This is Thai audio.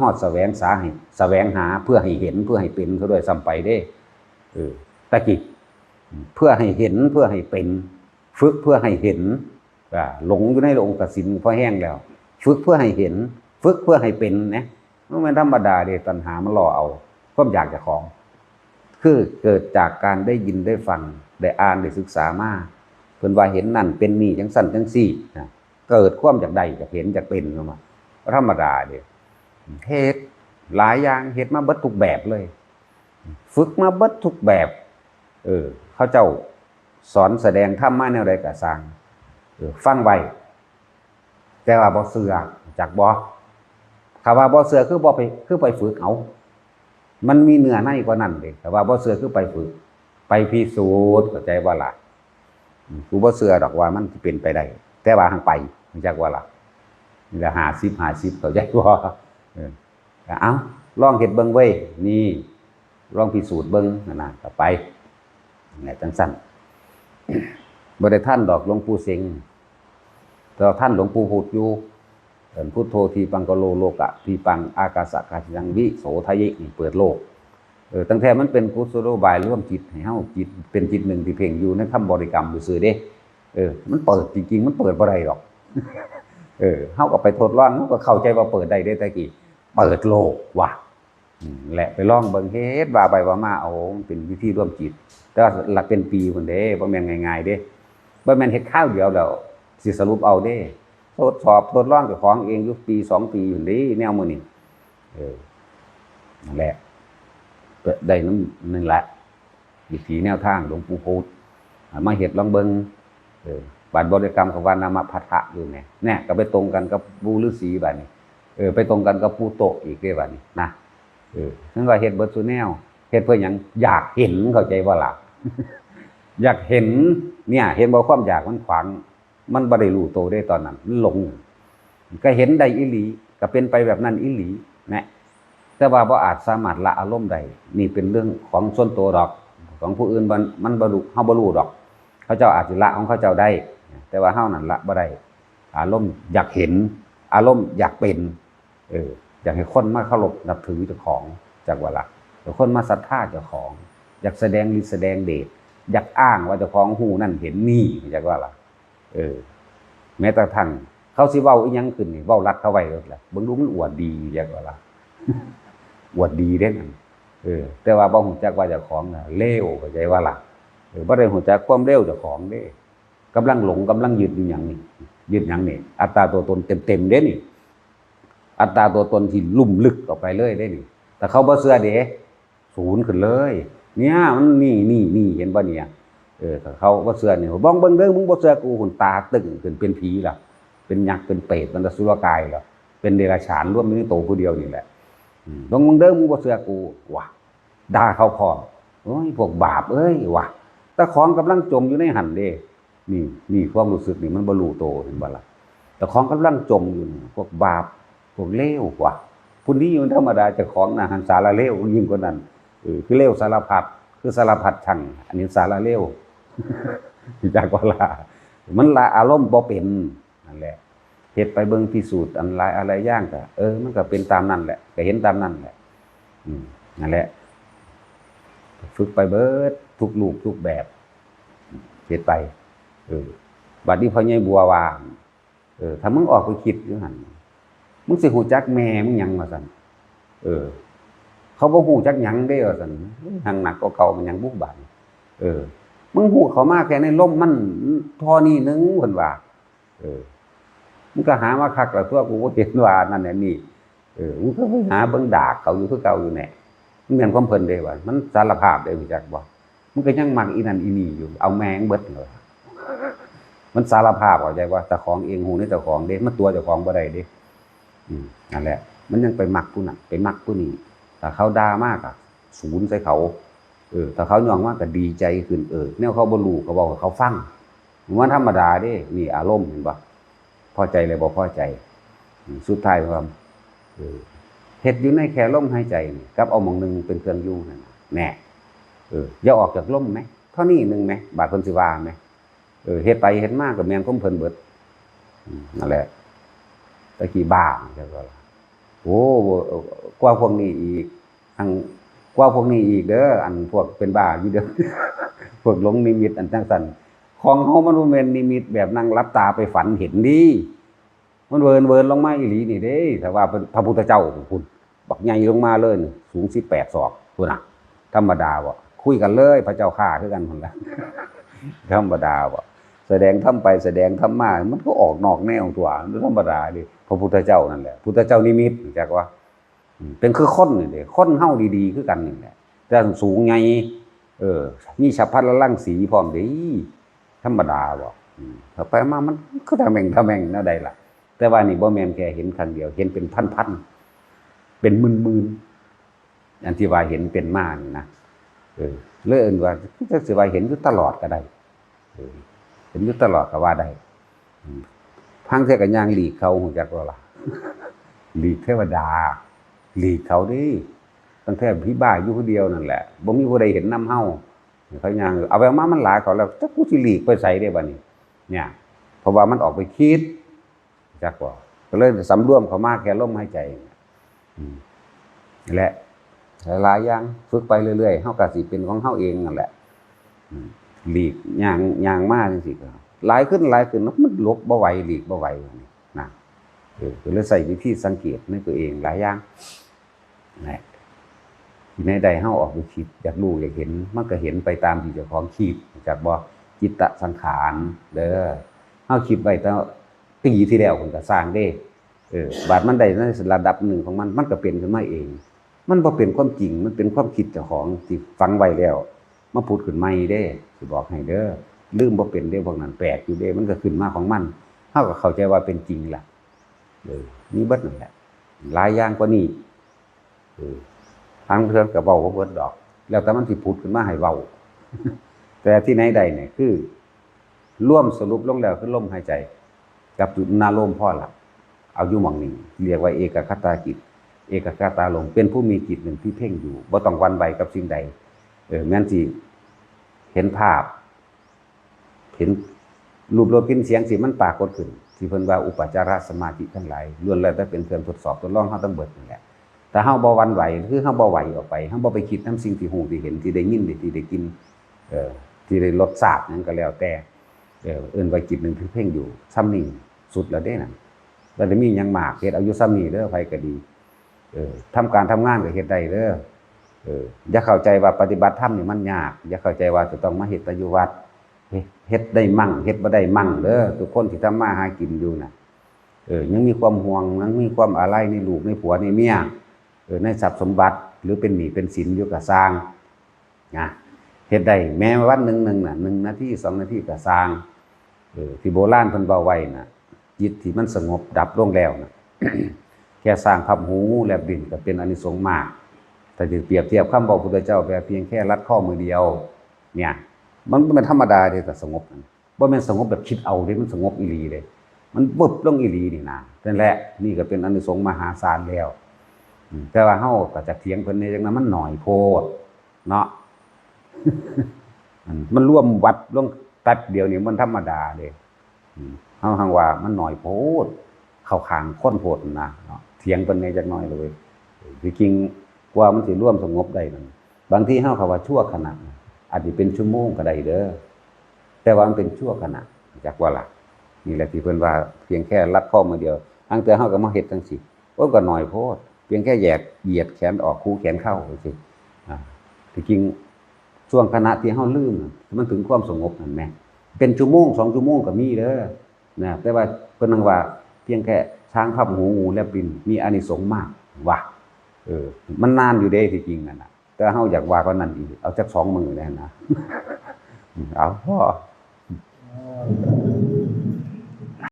ฮอดแสวงสาให้แสวงหาเพื่อให้เห็นเพื่อให้เป็นเขาด้วยซ้ำไปเด้เออตะกี้เพื่อให้เห็นเพื่อให้เป็น ฝึกเพื่อให้เห็นหลงอยู่ในองค์กสินพอแห้งแล้ว ฝึกเพื่อให้เห็น ฝึกเพื่อให้เป็นนะมันไม่ธรรมดาเดตัณหามันหล่อเอาความอยากจะของ คือเกิดจากการได้ยินได้ฟังได้อ่านได้ศึกษามาเพิ่นว่าเห็นนั่นเป็นนี่จังสั่นจังซี่นะเกิดความจากใดจากเห็นจากเป็นเข้ามาธรรมดาเดีย เฮ็ดหลายอย่างเฮ็ดมาเบิดทุกแบบเลย ฝึกมาเบิดทุกแบบ เออ เขาเจ้าสอนแสดงธรรมมาแนวใดก็สร้างเออฟังไว้แต่ว่าบ่เสือจากบ่คำว่าบ่เสือคือบ่ไปคือไปฝึกเอา มันมีเนื้อในกว่านั้นเด้แต่ว่าบ่เสือคือไปฝึก ไปพิสูจน์เข้าใจว่าล่ะกูบ่เสือดอกว่ามันเป็นไปได้ แต่ว่าหังไปเข้าใจว่าล่ะนี่ละ50 50เข้าใจบ่เออ ก็เอาลองเฮ็ดเบิ่งเว้นี่ลองพิสูจน์เบิ่งนั่นน่ะก็ไปนี่จังซั่นบ่ได้ท่านดอกหลวงปู่เสิงแต่ว่าท่านหลวงปู่พูดอยู่เอินพุทโธทีปังกโลโลกะทีปังอากาสะกาสิยังวิโสทะยิเปิดโลกเออตั้งแต่มันเป็นกุศโลบายร่วมจิตให้เฮาจิตเป็นจิตหนึ่งที่เพ่งอยู่ในคำบริกรรมซื่อเด้เออ มันเปิดจริงๆ มันเปิดบ่ได้หรอก เออเฮาก็ไปทดลองเฮาก็เข้าใจว่าเปิดได้เด้แต่กี้ เปิดโลกว่ะอืมและไปลองเบิ่งเฮ็ดว่าไปว่ามาเอาเป็นวิธีร่วมจิตแต่ว่าหลักเป็นปีพุ่นเด้บ่แม่นง่ายๆเด้บ่แม่นเฮ็ดข้าวเดียวแล้วสิสรุปเอาเด้ทดสอบทดลองเจ้าของเองอยู่ปีสองปีอยู่เด้แนวมื้อนี้เออนั่นแหละได้น้ำนึ่งแหละวิถีแนวทางหลวงปู่โพธิ์อ่ามาเห็ดลองเบิงเออบาทบริกรรมกับวานามาพัทธะอยู่เนี่ยเนี่ยก็ไปตรงกันกับปูฤาษีบาดนี้ เออไปตรงกันกับปูโตอีกเด้บาดนี้นะเออนั่นว่าเห็ดเบิร์ตซูแนวเห็ดเพื่อหยังอยากเห็นเข้าใจว่าหล่ะอยากเห็นเนี่ย เห็นบ่ความอยากมันขวาง มันบ่ได้รู้โตได้ตอนนั้นมันหลง ก็เห็นได้อีหลี ก็เป็นไปแบบนั้นอีหลีนะแต่ว่าบ่อาจสามารถละอารมณ์ได้นี่เป็นเรื่องของส่วนตัวดอก ของผู้อื่นมันมันบ่รู้เฮาบ่รู้ดอก เขาเจ้าอาจสิละของเขาเจ้าได้ แต่ว่าเฮานั่นละบ่ได้อารมณ์อยากเห็น อารมณ์อยากเป็น เอออยากให้คนมาเคารพนับถือเจ้าของจากว่าละอยากคนมาศรัทธาเจ้าของ อยากแสดงฤทธิ์แสดงเดชอยากอ้างว่าเจ้าของหูนั่นเห็นนี่จากว่าละเออ แม้แต่ทานเขาสิเว้าอีหยังขึ้นนี่เว้ารัดเข้าไว้แล้วล่ะเบิ่งดูมันอวดดีจากว่าละอวดดีเด้นั่นเออ แต่ว่าบ่ฮู้จักว่าเจ้าของน่ะเลวเข้าใจว่าล่ะเออบ่ได้ฮู้จักความเลวเจ้าของเด้กำลังหลงกำลังยึดอยู่หยังนี่ยึดหยังนี่อัตตาตัวตนเต็มๆเด้นี่ อัตตาตัวตนที่ลุ่มลึกออกไปเลยได้นี่แต่เขาบ่เชื่อเด้ศูนย์ขึ้นเลย เนี่ยมันนี่นี่นี่เห็นบ่เนี่ยเออเขาบ่เชื่อนี่บ้องเบิ่งเด้อมึงบ่เชื่อกูหุ่นตาตึงขึ้นเป็นผีล่ะเป็นยักษ์เป็นเปรตเป็นอสุรกายล่ะเป็นเดรัจฉานร่วมอยู่โตผู้เดียวนี่แหละบ้องมึงเด้อมึงบ่เชื่อกูว่ะด่าเขาพร้อมโอ้ยพวกบาปเอ้ยว่ะต่ของกำลังจมอยู่ในหันเด้นี่นี่ความรู้สึกนี่มันบ่รู้โตเห็นบ่ล่ะแต่ของกำลังจมอยู่พวกบาป พวกเลวว่ะผู้นี้อยู่ธรรมดาจะของนะหันสารเลวยิ่งกว่านั้นเออคือเลวสารพัดคือสารพัดช่างอันนี้สารเลวจากว่าละมันละอารมณ์บ่เป็นนั่นแหละเฮ็ดไปเบิ่งพิสูจน์อันหลายอะไรย่างก็เออ มันก็เป็นตามนั้นแหละก็เห็นตามนั้นแหละ อืมนั่นแหละ ฝึกไปเบิดทุกรูปทุกแบบเฮ็ดไป เออบัดนี้พ่อใหญ่บัวว่าเออถ้ามึงออกไปคิดอยู่หัน มึงสิฮู้จักแม่มึงยังว่าซั่นเออ เขาบ่ฮู้จักยังเด้ว่าซั่นหังหนักกว่าเก่ามันยังบุกบานเออ มึงฮู้เขามากแค่ในลมมันเทอนี้นึงเพิ่นว่าเออ มึงก็หามาคักล้วตัวกูก็เห็นว่านั่นแหละนี่เออมึงก็หาเบิ่งดากเขาอยู่คือเก่าอยู่แน่มึงเรียนความเพลินเด้ว่ามันสารภาพได้รู้จักบ่มึงก็ยังมักอีนั่นอีนี่อยู่ เอาแมงเบิดเลยมันสารภาพเข้าใจว่าเจ้าของเองหูนี่เจ้าของเด้มันตัวเจ้าของบ่ได้เด้ นั่นแหละ มันยังไปมักผู้นั้นไปมักผู้นี้ถ้าเขาด่ามากอะศูนย์ใส่เขาเออถ้าเขายองมากก็ดีใจขึ้นเออแนวเขาบ่รู้ก็บอกเขาฟังมันธรรมดาด้นี่อารมณ์เห็นบ่พอใจเลยบ่พอใจ สุดท้ายความเออเฮ็ดอยู่ในแค่ลมหายใจนี่กับเอามองหนึ่งเป็นเครื่องอยู่นั่นนะแน่เอออย่าออกจากลมไหมเท่านี้หนึ่งไหมบาดเพิ่นสิวาไหมเออเฮ็ดไปเฮ็ดมาก็แม่นคมเพิ่นเบิดอืมนั่นแหละ ตะกี้บ้าจังว่าล่ะโอ้กว่าพวกนี้อีกอันกว่าพวกนี้อีกเด้ออันพวกเป็นบ้าอยู่เด้อพวกหลงนิมิตอันจังสันของเฮามันบ่แม่นนิมิตแบบนั่งรับตาไปฝันเห็นดีมันเวินเวินลงมาอีหลีนี่เด้แต่ว่าพระพุทธเจ้าพุ่นบักใหญ่ลงมาเลยนี่สูง18ศอกพุ่นน่ะ ธรรมดาบ่คุยกันเลย พระเจ้าข้าคือกันพุ่นละธรรมดาบ่แสดงทำไปแสดงทำมา มันก็ออกนอกแนวตัวมันธรรมดาดิ พระพุทธเจ้านั่นแหละพุทธเจ้านิมิตจักว่า เป็นคือคนนี่เด้คนเฮาดีๆ คือกันนี่แหละแต่สูงใหญ่เออมีฉับพลันละลังสีพร้อมดีธรรมดาบอืมถ้าไปมามันก็ทำแม่งทำแม่งนวใดล่ะ แต่ว่านี่บ่แมนแค่เห็นครั้งเดียว เห็นเป็นพันๆเป็นหมื่นๆอันที่ว่าเห็นเป็นมานนะเออเลื่อนว่าจะสิว่าเห็นอยู่ตลอดก็ได้เออเห็นอยู่ตลอดก็ว่าได้ อืมพังเทกันยางหลีกเขาหูจักว่าล่ะหลีกเทวดา หลีกเขาดิตั้งแต่พี่บ้าอยู่คนเดียวนั่นแหละบ่มีผู้ใดเห็นน้ำเฮาเขายางเอาไปเอามามันหลายเขาแล้วจักกูสิหลีกไปใส่ได้บัดนี้เนี่ย เพราะว่ามันออกไปคิดจักว่าก็เลยสำรวมเขามากแค่ลมหายใจนั่แหละหลายอย่างฝึกไปเรื่อยๆเฮาก็สิเป็นของเฮาเองนั่นแหละหลีกย่างย่างมากจังซี่ก็ หลายขึ้นหลายขึ้นมันลบบ่ไหวหลีกบ่ไหวนี่นะเออเลยใส่วิธีสังเกตในตัวเองหลายอย่างนะที่ในใดเฮาออกไปคิดอยากรู้อยากเห็น มันก็เห็นไปตามที่เจ้าของคิดจากบ่จิตตสังขาร เด้อเฮาคิดไว้แต่ปีที่แล้วผมก็สร้างเด้เออบาดมันได้ในระดับหนึ่งของมัน มันก็เป็นขึ้นมาเอง มันบ่เป็นความจริง มันเป็นความคิดเจ้าของที่ฟังไว้แล้ว มาพูดขึ้นใหม่เด้สิบอกให้เด้อ ลืมบ่เป็นเด้พวกนั้นแปลกอยู่เด้มันก็ขึ้นมาของมันเฮาก็เข้าใจว่าเป็นจริงล่ะเออมีเบิดนั่นแหละหลายอย่างกว่านี้เออทางเพื่อนก็เว้าบ่เบิดดอก แล้วแต่มันสิพูดขึ้นมาให้เว้าแต่ที่ไหนใดเนี่ยคือ ร่วมสรุปลงแล้วคือลมหายใจ กับจุดนาลมพ่อละเอาอยู่หม่องนี้เรียกว่าเอกคตาจิตเอกคตาลงเป็นผู้มีจิตหนึ่งที่เพ่งอยู่บ่ต้องวันไหวกับสิ่งใด เออแม้นสิเห็นภาพ เห็นรูปรสกลินเสียงสิมันปรากฏขึ้นที่เพิ่นว่าอุปจารสมาธิทั้งหลายล้วนแล้วแต่เป็นเครื่องทดสอบทดลองเฮาต้องเบิดนั่แหละแต่เฮาบ่วันไหวคือเฮาบ่ไหวออกไปเฮาบ่ไปคิดนํสิ่งที่หูที่เห็นที่ได้ยินที่ได้กินเออที่ได้รสชาตินั้นก็แล้วแต่เออเอิ้นว่าจิตหนึ่งเพ่งอยู่ซ้ำนี่สุดแล้วเด้น่ะแล้วได้มีหยังมากเฮ็ดเอาอยู่ซ้ำนี่เด้อไผก็ดีเออทำการทำงานก็เฮ็ดได้เด้อเอออย่าเข้าใจว่าปฏิบัติธรรมนี่มันยาก อย่าเข้าใจว่าจะต้องมาเฮ็ดแตอยู่วัด เฮ็ดเฮ็ดได้มั่งเฮ็ดบ่ได้มั่งเด้อทุกคนที่ทำมาหากินอยู่น่ะเออยังมีความห่วงยังมีความอะไรในลูกในผัวในเมียเออในทรัพย์สมบัติ หรือเป็นหนี้เป็นสินอยู่ก็สร้างนะเฮ็ดได้แม้วันหนึ่งหนึงน่ะหนึ่งนาทีสองนาทีก็สร้างเออที่โบราณเพิ่นเว้าไว้น่ะจิตที่มันสงบดับลงแล้วน่ะแค่สร้างพับหูแลบดินก็เป็นอนิสงส์มาก แต่จะเปรียบเทียบคำบอกพุทธเจ้าแบบเพียงแค่รัดข้อมือเดียว เนี่ย มันบ่แมันธรรมดาเลยแต่สงบนั่นบ่แม่นสงบแบบคิดเอาเลยมันสงบอีหลีเลย มันบึบลงอีหลีนี่นะนั่นแหละนี่ก็เป็นอนิสงส์มหาศาลแล้วแต่ว่าเฮาก็จะเถียงเพิ่นในจังนั้นมันหน่อยโพดเนาะมันร่วมวัดลงแป๊บเดียวนี่มันธรรมดาเลยเฮาหังว่ามันหน่อยโพด เข้าขางคนโพดนะเนาะเถียงเพิ่นในจักหน่อยเลยที่จริงกว่ามันสิร่วมสงบได้นั่นบางทีเฮาเขาว่าชั่วขณะ อาจจะเป็นชั่วโมงก็ได้เด้อแต่ว่ามันเป็นชั่วขณะจากว่าล่ะนี่แหละที่เพิ่นว่าเพียงแค่รัดข้อมือเดียวอังแต่เฮาก็มาเฮ็ดจังซี่โอ้ก็หน้อยโพดเพียงแค่แยกเหยียดแขนออกคู่แขนเข้าจังซี่อ่าที่จริงช่วงขณะที่เฮาลืมมันถึงความสงบนั่นแหมเป็นชั่วโมงสองชั่วโมงก็มีเด้อนะแต่ว่าเพิ่นนังว่า เพียงแค่ช้างพับหูงูแลบบินมีอานิสงส์มากว่ะเออ มันนานอยู่เด้ที่จริงนั่นน่ะ แต่เฮาอยากว่าก็นั่นอีก เอาจักสองมือแน่นะ เอาพ่อ